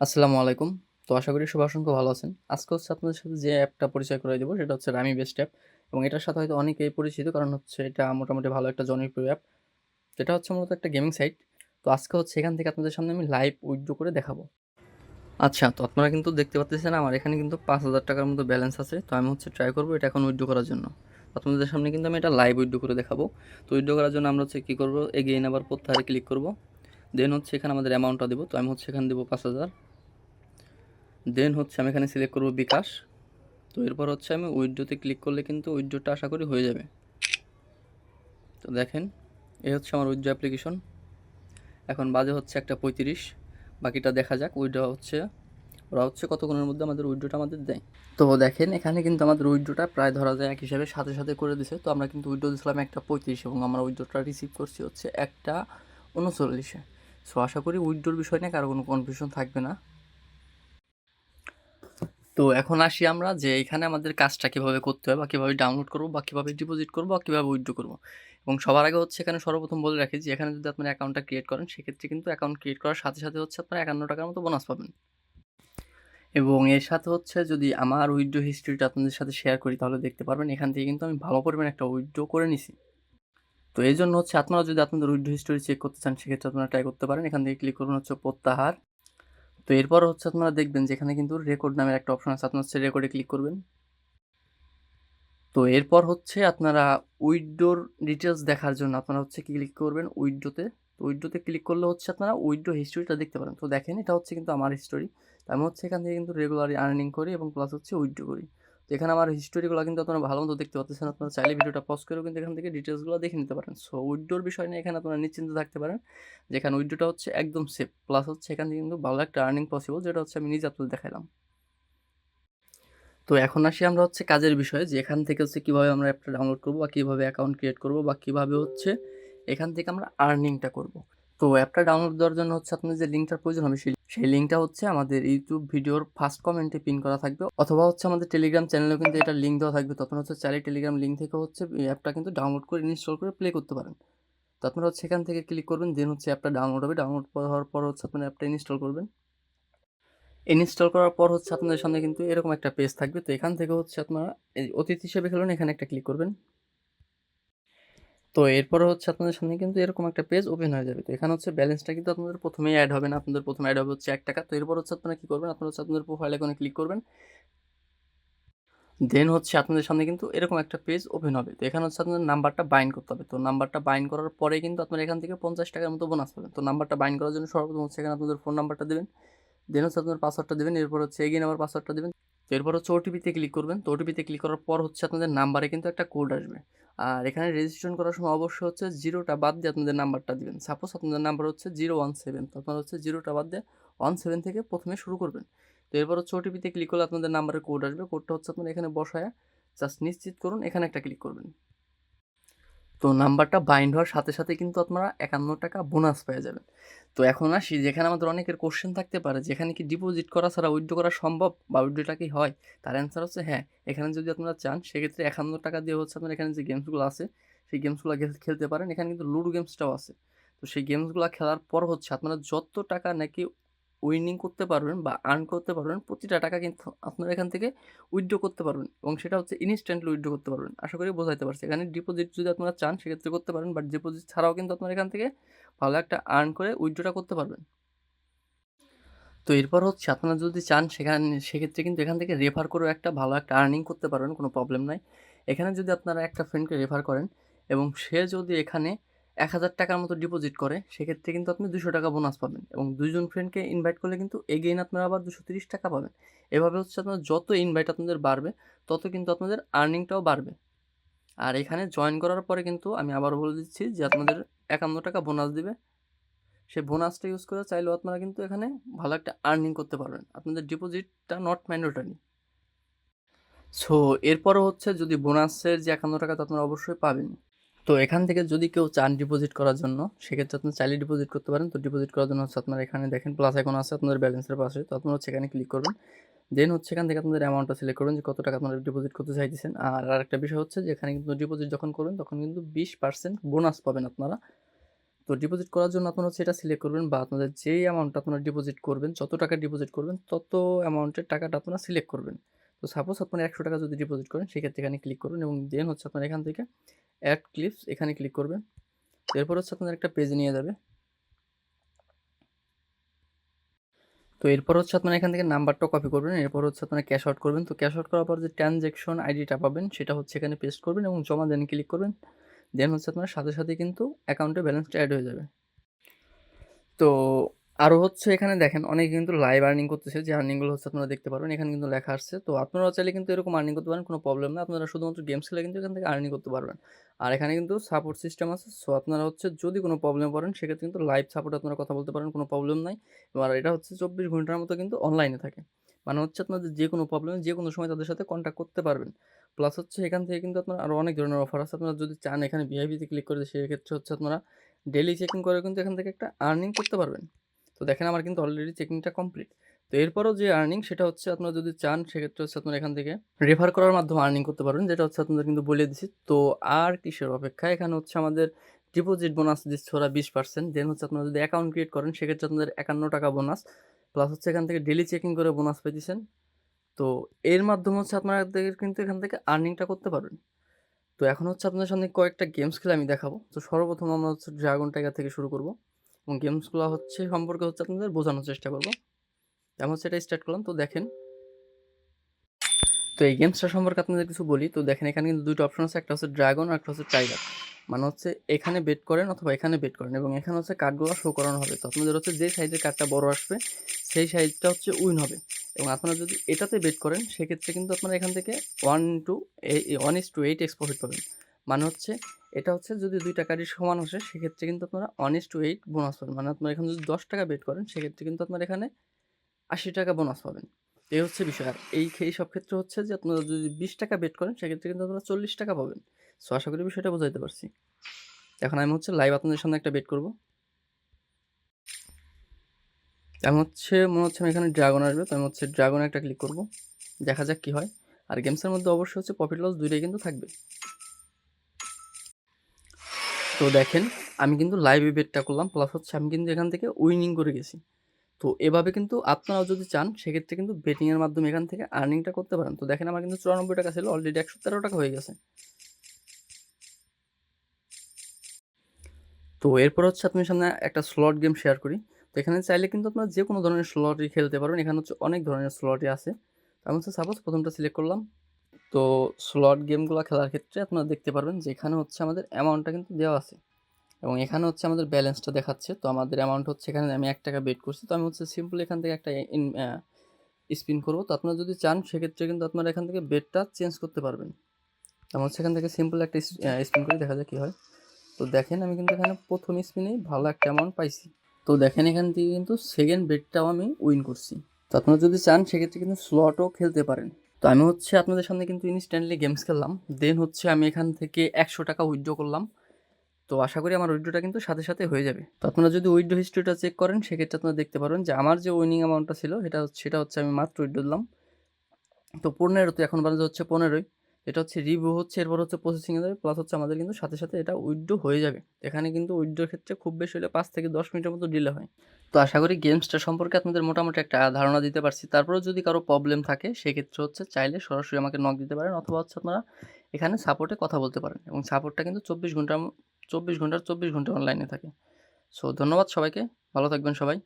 আসসালামু আলাইকুম। তো আশা করি সবাই অসংখ্য ভালো আছেন। আজকে হচ্ছে আপনাদের সাথে যে অ্যাপটা পরিচয় করাই দেবো সেটা হচ্ছে রামি বেস্ট অ্যাপ এবং এটার সাথে হয়তো অনেকেই পরিচিত কারণ হচ্ছে এটা মোটামুটি ভালো একটা জনপ্রিয় অ্যাপ। এটা হচ্ছে মূলত একটা গেমিং সাইট। তো আজকে হচ্ছে এখান থেকে আপনাদের সামনে আমি লাইভ উইথড্র করে দেখাবো। আচ্ছা তো আপনারা কিন্তু দেখতে পাচ্ছেন আমার এখানে কিন্তু ৫,০০০ টাকার মতো ব্যালেন্স আছে। তো আমি হচ্ছে ট্রাই করব এটা এখন উইথড্র করার জন্য। আপনাদের সামনে কিন্তু আমি এটা লাইভ উইথড্র করে দেখাবো। তো উইথড্র করার জন্য আমরা হচ্ছে কী করব এগেইন আবার প্রত্যাহারে ক্লিক করব দেন হচ্ছে এখানে আমাদের অ্যামাউন্টটা দেবো। তো আমি হচ্ছে এখানে দেবো ৫,০০০ দেন হচ্ছে আমি এখানে সিলেক্ট করব বিকাশ। তো এরপর হচ্ছে আমি উইড্রোতে ক্লিক করলে কিন্তু উইড্রোটা আশা করি হয়ে যাবে। তো দেখেন, এই হচ্ছে আমার উইড্রো অ্যাপ্লিকেশন এখন বাজে হচ্ছে একটা পঁয়ত্রিশ, বাকিটা দেখা যাক উইড্রো হচ্ছে, ওরা হচ্ছে কতক্ষণের মধ্যে আমাদের উইড্রোটা আমাদের দেয়। তো দেখেন, এখানে কিন্তু আমাদের উইড্রোটা প্রায় ধরা যায় এক হিসাবে সাথে সাথে করে দিছে। তো আমরা কিন্তু উইড্রো দিয়েছিলাম একটা পঁয়ত্রিশ এবং আমরা উইড্রোটা রিসিভ করছি হচ্ছে একটা উনচল্লিশে। সো আশা করি উইড্রোর বিষয় নিয়ে কারও কোনো কনফিউশন থাকবে না। তো এখন আসি আমরা যে এখানে আমাদের কাজটা কীভাবে করতে হয় বা কীভাবে ডাউনলোড করব বা কীভাবে ডিপোজিট করব বা কীভাবে উইথড্র করব। এবং সবার আগে হচ্ছে এখানে সর্বপ্রথম বলে রাখি যে এখানে যদি আপনার অ্যাকাউন্টটা ক্রিয়েট করেন, সেক্ষেত্রে কিন্তু অ্যাকাউন্ট ক্রিয়েট করার সাথে সাথে হচ্ছে আপনার একান্ন টাকার মতো বোনাস পাবেন। এবং এর সাথে হচ্ছে যদি আমার উইথড্র হিস্ট্রিটা আপনাদের সাথে শেয়ার করি, তাহলে দেখতে পারবেন এখান থেকে কিন্তু আমি ভালো পরিমাণ একটা উইথড্র করে নিছি। তো এই জন্য হচ্ছে আপনারা যদি আপনাদের উইথড্র হিস্টোরি চেক করতে চান, সেক্ষেত্রে আপনারা ট্রাই করতে পারেন। এখান থেকে ক্লিক করুন হচ্ছে প্রত্যাহার। তো এরপর হচ্ছে আপনারা দেখবেন যেখানে কিন্তু রেকর্ড নামের একটা অপশন আছে। আপনার হচ্ছে রেকর্ডে ক্লিক করবেন। তো এরপর হচ্ছে আপনারা উইডোর ডিটেলস দেখার জন্য আপনারা হচ্ছে ক্লিক করবেন? উইডোতে। তো উইডোতে ক্লিক করলে হচ্ছে আপনারা উইডো হিস্টোরিটা দেখতে পারেন। তো দেখেন, এটা হচ্ছে কিন্তু আমার হিস্টোরি আমি হচ্ছে এখান থেকে কিন্তু রেগুলারি আর্নিং করি এবং প্লাস হচ্ছে উইডো করি। তো এখানে আমার হিস্টোরিগুলো কিন্তু আপনারা ভালো মতো দেখতে পাচ্ছেন। আপনারা চাইলে ভিডিওটা পজ করেও কিন্তু এখান থেকে ডিটেলসগুলো দেখে নিতে পারেন। সো উইড্রোর বিষয় নিয়ে এখানে আপনারা নিশ্চিন্ত থাকতে পারেন যেখানে উইড্রোটা হচ্ছে একদম সেফ প্লাস হচ্ছে এখান থেকে কিন্তু ভালো একটা আর্নিং পসিবল যেটা হচ্ছে আমি নিজে আপনাদের দেখালাম তো এখন আসি আমরা হচ্ছে কাজের বিষয়ে, যে এখান থেকে হচ্ছে কীভাবে আমরা অ্যাপটা ডাউনলোড করব বা কীভাবে অ্যাকাউন্ট ক্রিয়েট করব বা কীভাবে হচ্ছে এখান থেকে আমরা আর্নিংটা করব। তো অ্যাপটা ডাউনলোড দেওয়ার জন্য হচ্ছে আপনাদের যে লিঙ্কটার প্রয়োজন হবে সেই সেই লিঙ্কটা হচ্ছে আমাদের ইউটিউব ভিডিওর ফার্স্ট কমেন্টে পিন করা থাকবে, অথবা হচ্ছে আমাদের টেলিগ্রাম চ্যানেলেও কিন্তু এটা লিঙ্ক দেওয়া থাকবে। তখন হচ্ছে চাইলে টেলিগ্রাম লিঙ্ক থেকে হচ্ছে অ্যাপটা কিন্তু ডাউনলোড করে ইনস্টল করে প্লে করতে পারেন। তো আপনারা হচ্ছে এখান থেকে ক্লিক করবেন দেন হচ্ছে অ্যাপটা ডাউনলোড হবে। ডাউনলোড হওয়ার পর হচ্ছে আপনার অ্যাপটা ইনস্টল করবেন। ইনস্টল করার পর হচ্ছে আপনাদের সামনে কিন্তু এরকম একটা পেজ থাকবে। তো এখান থেকে হচ্ছে আপনারা অতিথি হিসেবে খেলুন, এখানে একটা ক্লিক করবেন। তো এরপর হচ্ছে আপনাদের সামনে কিন্তু এরকম একটা পেজ ওপেন হয়ে যাবে। তো এখানে হচ্ছে ব্যালেন্সটা কিন্তু আপনাদের প্রথমেই অ্যাড হবে না, আপনাদের প্রথমে অ্যাড হবে হচ্ছে এক টাকা। তো এরপর হচ্ছে আপনারা কী করবেন? আপনারা হচ্ছে আপনাদের প্রোফাইল এখানে ক্লিক করবেন। দেন হচ্ছে আপনাদের সামনে কিন্তু এরকম একটা পেজ ওপেন হবে। তো এখানে হচ্ছে আপনাদের নাম্বারটা বাইন্ড করতে হবে। তো নাম্বারটা বাইন্ড করার পরে কিন্তু আপনারা এখান থেকে পঞ্চাশ টাকার মতো বোনাস পাবেন। তো নাম্বারটা বাইন্ড করার জন্য সর্বপ্রথম হচ্ছে এখানে আপনাদের ফোন নাম্বারটা দেবেন। দেন হচ্ছে আপনার পাসওয়ার্ডটা দেবেন। এরপর হচ্ছে এগিয়ে আবার পাসওয়ার্ডটা দেবেন। তো এরপর হচ্ছে ওটিপিতে ক্লিক করবেন। তো ওটিপিতে ক্লিক করার পর হচ্ছে আপনাদের নাম্বারে কিন্তু একটা কোড আসবে। আর এখানে রেজিস্ট্রেশন করার সময় অবশ্যই হচ্ছে জিরোটা বাদ দিয়ে আপনাদের নাম্বারটা দিবেন। সাপোজ আপনাদের নাম্বার হচ্ছে জিরো ওয়ান সেভেন তো আপনারা হচ্ছে জিরোটা বাদ দিয়ে ওয়ান সেভেন থেকে প্রথমে শুরু করবেন। তো এরপর হচ্ছে ওটিপিতে ক্লিক করলে আপনাদের নাম্বারে কোড আসবে। কোডটা হচ্ছে আপনারা এখানে বসায় জাস্ট নিশ্চিত করুন, এখানে একটা ক্লিক করবেন। তো নাম্বারটা বাইন্ড হওয়ার সাথে সাথে কিন্তু আপনারা একান্ন টাকা বোনাস পেয়ে যাবেন। তো এখন আসি, যেখানে আমাদের অনেকের কোশ্চেন থাকতে পারে, যেখানে কি ডিপোজিট করা ছাড়া উইথড্র করা সম্ভব বা উইথড্রটা কি হয়? তার অ্যান্সার হচ্ছে হ্যাঁ। এখানে যদি আপনারা চান, সেক্ষেত্রে একান্ন টাকা দিয়ে হচ্ছে আপনার এখানে যে গেমসগুলো আছে, সেই গেমসগুলো খেলতে পারেন। এখানে কিন্তু লুডো গেমসটাও আছে। তো সেই গেমসগুলো খেলার পর হচ্ছে আপনারা যত টাকা নাকি উইনিং করতে পারবেন বা আর্ন করতে পারবেন, প্রতিটা টাকা কিন্তু আপনারা এখান থেকে উইথড্র করতে পারবেন এবং সেটা হচ্ছে ইনস্ট্যান্টলি উইথড্র করতে পারবেন। আশা করি বোঝাইতে পারছি। এখানে ডিপোজিট যদি আপনারা চান, সেক্ষেত্রে করতে পারেন, বাট ডিপোজিট ছাড়াও কিন্তু আপনারা এখান থেকে ভালো একটা আর্ন করে উইথড্রটা করতে পারবেন। তো এরপর হচ্ছে আপনারা যদি চান, সেখানে, সেক্ষেত্রে কিন্তু এখান থেকে রেফার করেও একটা ভালো একটা আর্নিং করতে পারবেন, কোনো প্রবলেম নাই। এখানে যদি আপনারা একটা ফ্রেন্ডকে রেফার করেন এবং সে যদি এখানে এক হাজার টাকার মতো ডিপোজিট করে, সেক্ষেত্রে কিন্তু আপনি দুশো টাকা বোনাস পাবেন এবং দুইজন ফ্রেন্ডকে ইনভাইট করলে কিন্তু এগেইন আপনারা আবার দুশো তিরিশ টাকা পাবেন। এভাবে হচ্ছে আপনার যত ইনভাইট আপনাদের বাড়বে, তত কিন্তু আপনাদের আর্নিংটাও বাড়বে। আর এখানে জয়েন করার পরে কিন্তু আমি আবার বলে দিচ্ছি যে আপনাদের একান্ন টাকা বোনাস দিবে। সেই বোনাসটা ইউজ করে চাইলেও আপনারা কিন্তু এখানে ভালো একটা আর্নিং করতে পারবেন। আপনাদের ডিপোজিটটা নট ম্যান্ডেটারি সো এরপরও হচ্ছে যদি বোনাসের যে একান্ন টাকা তো আপনারা অবশ্যই পাবেন। তো এখান থেকে যদি কেউ চান ডিপোজিট করার জন্য, সেক্ষেত্রে আপনি চাইলে ডিপোজিট করতে পারেন। তো ডিপোজিট করার জন্য হচ্ছে আপনারা এখানে দেখেন প্লাস এখন আছে আপনাদের ব্যালেন্সের পাশে। তো আপনারা হচ্ছে এখানে ক্লিক করবেন। দেন হচ্ছে এখান থেকে আপনাদের অ্যামাউন্টটা সিলেক্ট করবেন যে কত টাকা আপনারা ডিপোজিট করতে চাইতেছেন। আর আরেকটা বিষয় হচ্ছে যে এখানে কিন্তু ডিপোজিট যখন করবেন, তখন কিন্তু বিশ পার্সেন্ট বোনাস পাবেন আপনারা। তো ডিপোজিট করার জন্য আপনারা হচ্ছে এটা সিলেক্ট করবেন বা আপনাদের যেই অ্যামাউন্টটা আপনারা ডিপোজিট করবেন, যত টাকা ডিপোজিট করবেন, তত অ্যামাউন্টের টাকাটা আপনারা সিলেক্ট করবেন। তো সাপোজ আপনার একশো টাকা যদি ডিপোজিট করেন, সেক্ষেত্রে এখানে ক্লিক করুন এবং দেন হচ্ছে আপনার এখান থেকে অ্যাড ক্লিপস এখানে ক্লিক করবেন। এরপর হচ্ছে আপনাদের একটা পেজ নিয়ে যাবে। তো এরপর হচ্ছে আপনারা এখান থেকে নাম্বারটা কপি করবেন, এরপর হচ্ছে আপনারা ক্যাশ আউট করবেন। তো ক্যাশ আউট করার পর যে ট্রানজ্যাকশন আইডিটা পাবেন, সেটা হচ্ছে এখানে পেস্ট করবেন এবং জমা দেন ক্লিক করবেন। দেন হচ্ছে আপনার সাথে সাথে কিন্তু অ্যাকাউন্টে ব্যালেন্সটা অ্যাড হয়ে যাবে। তো আরও হচ্ছে এখানে দেখেন, অনেকে কিন্তু লাইভ আর্নিং করতেছে, যে আর্নিংগুলো হচ্ছে আপনারা দেখতে পারবেন এখানে কিন্তু লেখা আসছে। তো আপনারা চাইলে কিন্তু এরকম আর্নিং করতে পারেন, কোনো প্রবলেম না আপনারা শুধুমাত্র গেমস খেলে কিন্তু এখান থেকে আর্নিং করতে পারবেন। আর এখানে কিন্তু সাপোর্ট সিস্টেম আছে সো আপনারা হচ্ছে যদি কোনো প্রবলেম পড়েন সেক্ষেত্রে কিন্তু লাইভ সাপোর্ট আপনারা কথা বলতে পারেন, কোনো প্রবলেম নাই। আর এটা হচ্ছে চব্বিশ ঘণ্টার মতো কিন্তু অনলাইনে থাকে। মানে হচ্ছে আপনাদের যে কোনো প্রবলেম যে কোনো সময় তাদের সাথে কন্ট্যাক্ট করতে পারবেন। প্লাস হচ্ছে এখান থেকে কিন্তু আপনার আরও অনেক ধরনের অফার আছে। আপনারা যদি চান এখানে ভিআইপিতে ক্লিক করে, সেক্ষেত্রে হচ্ছে আপনারা ডেলি চেকিং করে কিন্তু এখান থেকে একটা আর্নিং করতে পারবেন। তো দেখেন আমার কিন্তু অলরেডি চেকিংটা কমপ্লিট তো এরপরও যে আর্নিং সেটা হচ্ছে আপনারা যদি চান, সেক্ষেত্রে হচ্ছে আপনারা এখান থেকে রেফার করার মাধ্যমে আর্নিং করতে পারবেন, যেটা হচ্ছে আপনাদের কিন্তু বলে দিচ্ছি তো আর কিসের অপেক্ষা? এখানে হচ্ছে আমাদের ডিপোজিট বোনাস দিচ্ছে ওরা বিশ পার্সেন্ট দেন হচ্ছে আপনারা যদি অ্যাকাউন্ট ক্রিয়েট করেন, সেক্ষেত্রে আপনাদের একান্ন টাকা বোনাস প্লাস হচ্ছে এখান থেকে ডেলি চেকিং করে বোনাস পেয়েছেন। তো এর মাধ্যমে হচ্ছে আপনাদের কিন্তু এখান থেকে আর্নিংটা করতে পারবেন। তো এখন হচ্ছে আপনাদের সামনে কয়েকটা গেমস খেলে আমি দেখাবো। তো সর্বপ্রথম আমরা হচ্ছে ড্রাগন টাইগার থেকে শুরু করব। এবং গেমসগুলো হচ্ছে, সম্পর্কে হচ্ছে আপনাদের বোঝানোর চেষ্টা করব। আমি হচ্ছে এটা স্টার্ট করলাম। তো দেখেন। তো এই গেমসটা সম্পর্কে আপনাদের কিছু বলি। তো দেখেন, এখানে কিন্তু দুটো অপশন আছে। একটা হচ্ছে ড্রাগন আর একটা হচ্ছে টাইগার মানে হচ্ছে এখানে বেট করেন অথবা এখানে বেট করেন এবং এখানে হচ্ছে কার্ডগুলো শো করানো হবে। তো আপনাদের হচ্ছে যে সাইজের কার্ডটা বড় আসবে, সেই সাইজটা হচ্ছে উইন হবে। এবং আপনারা যদি এটাতে বেট করেন, সেক্ষেত্রে কিন্তু আপনারা এখান থেকে one to one is to eight x profit পাবেন। মানে হচ্ছে এটা হচ্ছে যদি দুই টাকারই সমান আসে, সেক্ষেত্রে কিন্তু আপনারা ইস টু এইট বোনাস পাবেন। মানে আপনারা এখানে যদি দশ টাকা বেট করেন, সেক্ষেত্রে কিন্তু আপনার এখানে আশি টাকা বোনাস পাবেন। এই হচ্ছে বিষয়। আর এই এই সব ক্ষেত্রে হচ্ছে যে আপনারা যদি বিশ টাকা বেট করেন, সেক্ষেত্রে কিন্তু আপনারা চল্লিশ টাকা পাবেন। সো আশা করি বিষয়টা বোঝাইতে পারছি। এখন আমি হচ্ছে লাইভ আপনাদের সামনে একটা বেট করব। আমি হচ্ছে, মনে হচ্ছে আমি এখানে ড্রাগন আসবে, তো আমি হচ্ছে ড্রাগনে একটা ক্লিক করব। দেখা যাক কি হয়। আর গেমসের মধ্যে অবশ্যই হচ্ছে প্রফিট লস দুইটাই কিন্তু থাকবে। তো দেখেন, আমি কিন্তু লাইভে বেটটা করলাম প্লাস হচ্ছে আমি কিন্তু এখান থেকে উইনিং করে গেছি। তো এভাবে কিন্তু আপনারাও যদি চান, সেক্ষেত্রে কিন্তু বেটিংয়ের মাধ্যমে এখান থেকে আর্নিংটা করতে পারেন। তো দেখেন, আমার কিন্তু চুরানব্বই টাকা ছিল অলরেডি একশো তেরো টাকা হয়ে গেছে। তো এরপর হচ্ছে আপনার সামনে একটা স্লট গেম শেয়ার করি। তো এখানে চাইলে কিন্তু আপনারা যে কোনো ধরনের স্লটই খেলতে পারবেন এখানে হচ্ছে অনেক ধরনের স্লটই আছে। আমি হচ্ছে সাপোজ প্রথমটা সিলেক্ট করলাম। তো স্লট গেমগুলো খেলার ক্ষেত্রে আপনারা দেখতে পারবেন যে এখানে হচ্ছে আমাদের অ্যামাউন্টটা কিন্তু দেওয়া আছে। এবং এখানে হচ্ছে আমাদের ব্যালেন্সটা দেখাচ্ছে। তো আমাদের অ্যামাউন্ট হচ্ছে এখানে আমি এক টাকা বেট করছি। তো আমি হচ্ছে সিম্পল এখান থেকে একটা স্পিন করব। তো আপনারা যদি চান, সেক্ষেত্রে কিন্তু আপনারা এখান থেকে বেটটা চেঞ্জ করতে পারবেন। আমি হচ্ছে এখান থেকে সিম্পল একটা স্পিন করে, দেখা যায় কী হয়। তো দেখেন, আমি কিন্তু এখানে প্রথম স্পিনেই ভালো একটা অ্যামাউন্ট পাইছি। তো দেখেন, এখান থেকে কিন্তু সেকেন্ড বেটটাও আমি উইন করছি। তো আপনারা যদি চান, সেক্ষেত্রে কিন্তু স্লটও খেলতে পারেন। তো আমি হচ্ছে আপনাদের সামনে কিন্তু ইনস্ট্যান্টলি গেমস খেললাম। দেন হচ্ছে আমি এখান থেকে একশো টাকা উইড্রো করলাম। তো আশা করি আমার উইড্রোটা কিন্তু সাথে সাথে হয়ে যাবে। তো আপনারা যদি উইড্রো হিস্ট্রিটা চেক করেন, সেক্ষেত্রে আপনারা দেখতে পারেন যে আমার যে উইনিং অ্যামাউন্টটা ছিল, সেটা সেটা হচ্ছে আমি মাত্র উইড্রো দিলাম। তো পনেরো তো এখন বাজে হচ্ছে পনেরোই। এটা হচ্ছে রিভিউ হচ্ছে, এরপর হচ্ছে প্রসেসিংয়ে যাবে প্লাস হচ্ছে আমাদের কিন্তু সাথে সাথে এটা উইড্রো হয়ে যাবে। এখানে কিন্তু উইড্রোর ক্ষেত্রে খুব বেশি হলে পাঁচ থেকে দশ মিনিটের মতো ডিলে হয়। তো আশা করি গেমসটা সম্পর্কে আপনাদের মোটামুটি একটা ধারণা দিতে পারছি। তারপরেও যদি কারও প্রবলেম থাকে, সেক্ষেত্রে হচ্ছে চাইলে সরাসরি আমাকে নক দিতে পারেন, অথবা হচ্ছে আপনারা এখানে সাপোর্টে কথা বলতে পারেন। এবং সাপোর্টটা কিন্তু চব্বিশ ঘণ্টা চব্বিশ ঘণ্টার চব্বিশ ঘণ্টা অনলাইনে থাকে। সো ধন্যবাদ সবাইকে। ভালো থাকবেন সবাই।